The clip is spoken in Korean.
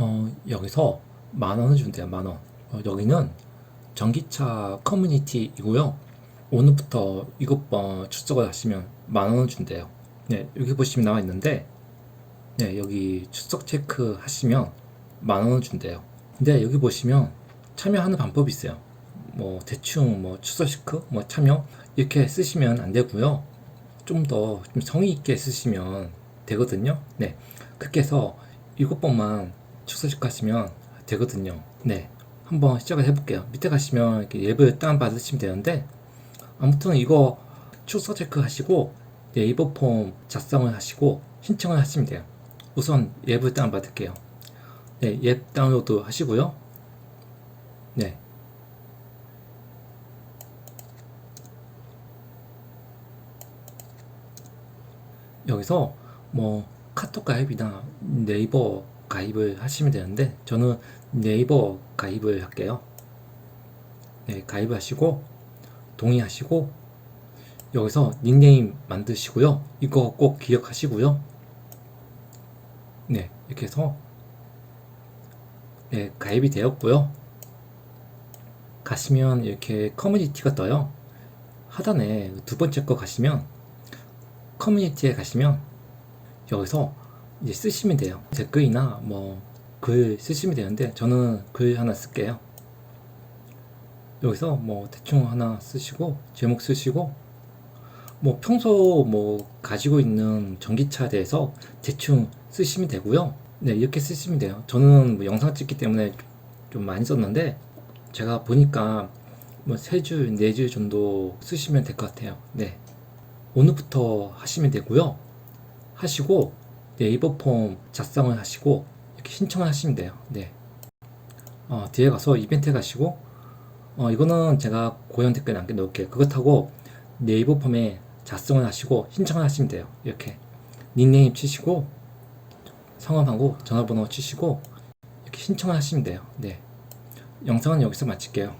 어, 여기서 만 원을 준대요, 만 원. 어, 여기는 전기차 커뮤니티이고요. 오늘부터 이것 번 출석을 하시면 만 원을 준대요. 네, 여기 보시면 나와 있는데, 네, 여기 출석 체크 하시면 만 원을 준대요. 근데 여기 보시면 참여하는 방법이 있어요. 뭐 대충 뭐 출석 체크, 뭐 참여 이렇게 쓰시면 안 되고요. 좀 더 좀 성의 있게 쓰시면 되거든요. 네, 그렇게 해서 이것 번만 체크 하시면 되거든요. 네, 한번 시작을 해볼게요. 밑에 가시면 이렇게 예부 다운 받으시면 되는데 아무튼 이거 출석 체크 하시고 네이버 폼 작성을 하시고 신청을 하시면 돼요. 우선 예부 다운 받을게요. 네, 앱 다운로드 하시고요. 네. 여기서 뭐 카톡 가입이나 네이버 가입을 하시면 되는데 저는 네이버 가입을 할게요. 네, 가입하시고 동의하시고 여기서 닉네임 만드시고요. 이거 꼭 기억하시고요. 네, 이렇게 해서 네, 가입이 되었고요. 가시면 이렇게 커뮤니티가 떠요. 하단에 두 번째 거 가시면 커뮤니티에 가시면 여기서 이제 쓰시면 돼요. 댓글이나 뭐 글 쓰시면 되는데 저는 글 하나 쓸게요. 여기서 뭐 대충 하나 쓰시고 제목 쓰시고 뭐 평소 뭐 가지고 있는 전기차에 대해서 대충 쓰시면 되고요. 네, 이렇게 쓰시면 돼요. 저는 뭐 영상 찍기 때문에 좀 많이 썼는데 제가 보니까 뭐 세 줄, 네 줄 정도 쓰시면 될 것 같아요. 네. 오늘부터 하시면 되고요. 하시고 네이버 폼 작성을 하시고 이렇게 신청을 하시면 돼요. 네. 어, 뒤에 가서 이벤트 가시고 어, 이거는 제가 고정 댓글 남겨 놓을게요. 그거 타고 네이버 폼에 작성을 하시고 신청을 하시면 돼요. 이렇게 닉네임 치시고 성함하고 전화번호 치시고 이렇게 신청을 하시면 돼요. 네. 영상은 여기서 마칠게요.